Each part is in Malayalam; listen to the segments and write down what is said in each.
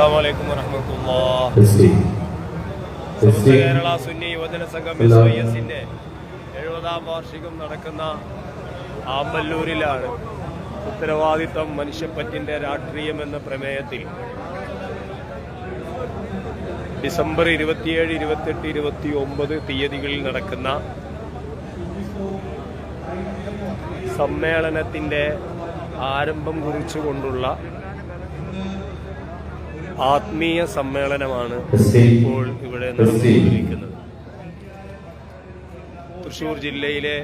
അസ്സാം വലൈക്കും വറഹമത്തുള്ള ടെസ്റ്റിംഗ് സമസ്ത കേരള സുന്നി യുവജന സംഘം എസ് ഐ എസിന്റെ എഴുപതാം വാർഷികം നടക്കുന്ന ആമ്പല്ലൂരിലാണ് ഉത്തരവാദിത്തം മനുഷ്യപ്പറ്റിന്റെ രാഷ്ട്രീയം എന്ന പ്രമേയത്തിൽ. ഡിസംബർ ഇരുപത്തിയേഴ് ഇരുപത്തെട്ട് ഇരുപത്തി ഒമ്പത് തീയതികളിൽ നടക്കുന്ന സമ്മേളനത്തിന്റെ ആരംഭം കുറിച്ചുകൊണ്ടുള്ള ആത്മീയ സമ്മേളനമാണ് ഇപ്പോൾ ഇവിടെ നടന്നുകൊണ്ടിരിക്കുന്നത്. തൃശൂർ ജില്ലയിലെ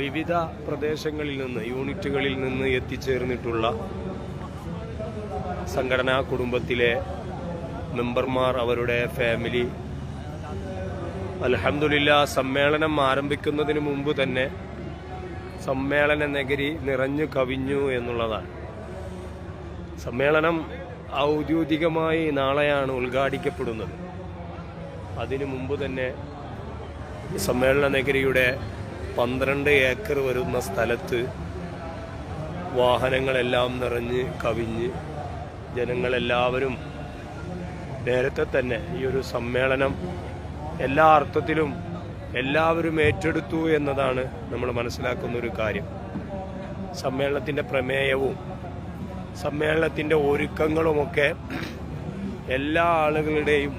വിവിധ പ്രദേശങ്ങളിൽ നിന്ന് യൂണിറ്റുകളിൽ നിന്ന് എത്തിച്ചേർന്നിട്ടുള്ള സംഘടനാ കുടുംബത്തിലെ മെമ്പർമാർ അവരുടെ ഫാമിലി. അലഹമില്ല സമ്മേളനം ആരംഭിക്കുന്നതിന് മുമ്പ് തന്നെ സമ്മേളന നഗരി നിറഞ്ഞു കവിഞ്ഞു എന്നുള്ളതാണ്. സമ്മേളനം ഔദ്യോഗികമായി നാളെയാണ് ഉദ്ഘാടിക്കപ്പെടുന്നത്. അതിനു മുമ്പ് തന്നെ സമ്മേളന നഗരിയുടെ പന്ത്രണ്ട് ഏക്കർ വരുന്ന സ്ഥലത്ത് വാഹനങ്ങളെല്ലാം നിറഞ്ഞ് കവിഞ്ഞ് ജനങ്ങളെല്ലാവരും നേരത്തെ തന്നെ ഈ ഒരു സമ്മേളനം എല്ലാ അർത്ഥത്തിലും എല്ലാവരും ഏറ്റെടുത്തു എന്നതാണ് നമ്മൾ മനസ്സിലാക്കുന്ന ഒരു കാര്യം. സമ്മേളനത്തിന്റെ പ്രമേയവും സമ്മേളനത്തിന്റെ ഒരുക്കങ്ങളുമൊക്കെ എല്ലാ ആളുകളുടെയും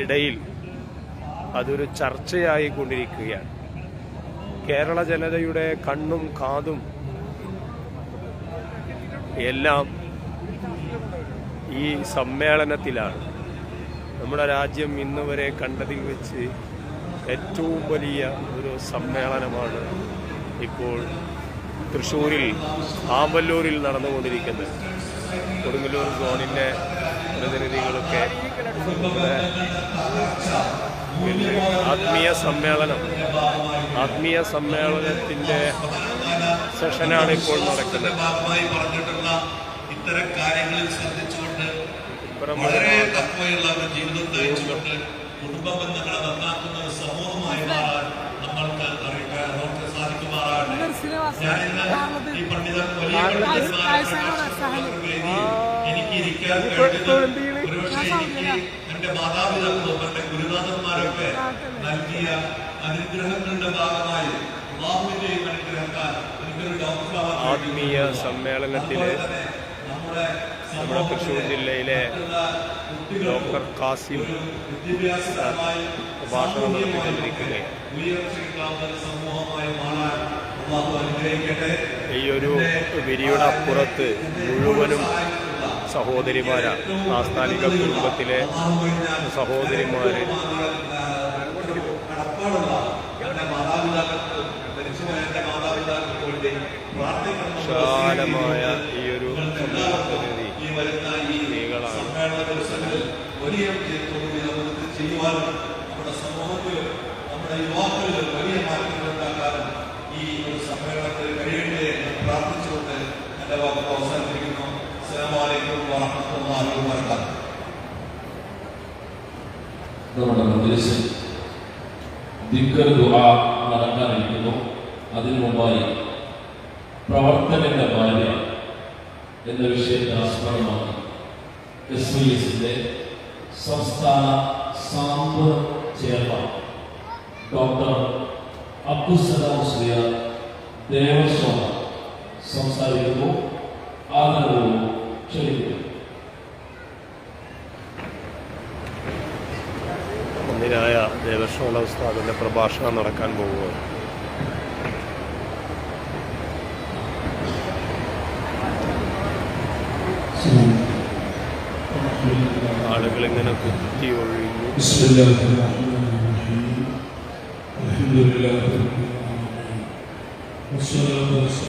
ഇടയിൽ അതൊരു ചർച്ചയായി കൊണ്ടിരിക്കുകയാണ്. കേരള ജനതയുടെ കണ്ണും കാതും എല്ലാം ഈ സമ്മേളനത്തിലാണ്. നമ്മുടെ രാജ്യം ഇന്ന് വരെ കണ്ടതിൽ വെച്ച് ഏറ്റവും വലിയ ഒരു സമ്മേളനമാണ് ഇപ്പോൾ തൃശ്ശൂരിൽ ആമ്പല്ലൂരിൽ നടന്നുകൊണ്ടിരിക്കുന്നത്. കൊടുങ്ങല്ലൂർ സോണിന്റെ പ്രതിനിധികളൊക്കെ ആത്മീയ സമ്മേളനം ആത്മീയ സമ്മേളനത്തിന്റെ സെഷനാണ് ഇപ്പോൾ നടക്കുന്നത്. ഇത്തരം കാര്യങ്ങളിൽ ശ്രദ്ധിച്ചുകൊണ്ട് വളരെ ജീവിതം കുടുംബ ബന്ധങ്ങളെ എന്റെ മാതാപിതാക്കളും എന്റെ ഗുരുനാഥന്മാരൊക്കെ നൽകിയ അനുഗ്രഹങ്ങളുടെ ഭാഗമായി അനുഗ്രഹത്താൽ എനിക്കൊരു ഡോക്ടറാവാൻ ആത്മീയ സമ്മേളനത്തിൽ നമ്മുടെ തൃശ്ശൂർ ജില്ലയിലെ ഡോക്ടർ കാസിം പ്രഭാഷണം നടത്തിക്കൊണ്ടിരിക്കുകയാണ്. ഈ ഒരു വിരിയുടെ അപ്പുറത്ത് മുഴുവനും സഹോദരിമാരാണ് ആസ്ഥാനിക കുടുംബത്തിലെ മാതാപിതാക്കൾക്ക് വിശാലമായ ഈ ഒരു സ്ത്രീകളാണ് നമ്മുടെ യുവാക്കളിലും വലിയ മാറ്റങ്ങൾ ഒരു സമ്മേളനത്തിൽ പ്രാർത്ഥിച്ചുകൊണ്ട് എന്റെ വാക്ക് അവസാനിപ്പിക്കുന്നു. അസ്സലാമലൈക്കും വാഹമത്തുള്ളാഹി വബറകാതുഹു. നമ്മുടെ ദിക്കർ ദുആ നടക്കാനിരിക്കുന്നു. അതിനു മുമ്പായി പ്രവർത്തകന്റെ ഭാര്യ എന്ന വിഷയത്തെ ആസ്പദമാക്കി എസ് വി എസിന്റെ സംസ്ഥാന സാമ്പ ചെയർമാൻ ഡോക്ടർ അബ്ദുസലാം സുയ ദേവസ്വം സംസാരിക്കുന്നു ആദരവും ക്ഷണിക്കുന്നു. ഒന്നിനായ ദേവസ്വം ഉസ്താദിന്റെ പ്രഭാഷണം നടക്കാൻ പോവുകയാണ്. ആളുകൾ ഇങ്ങനെ കുത്തി ഒഴിഞ്ഞു O Senhor é conosco.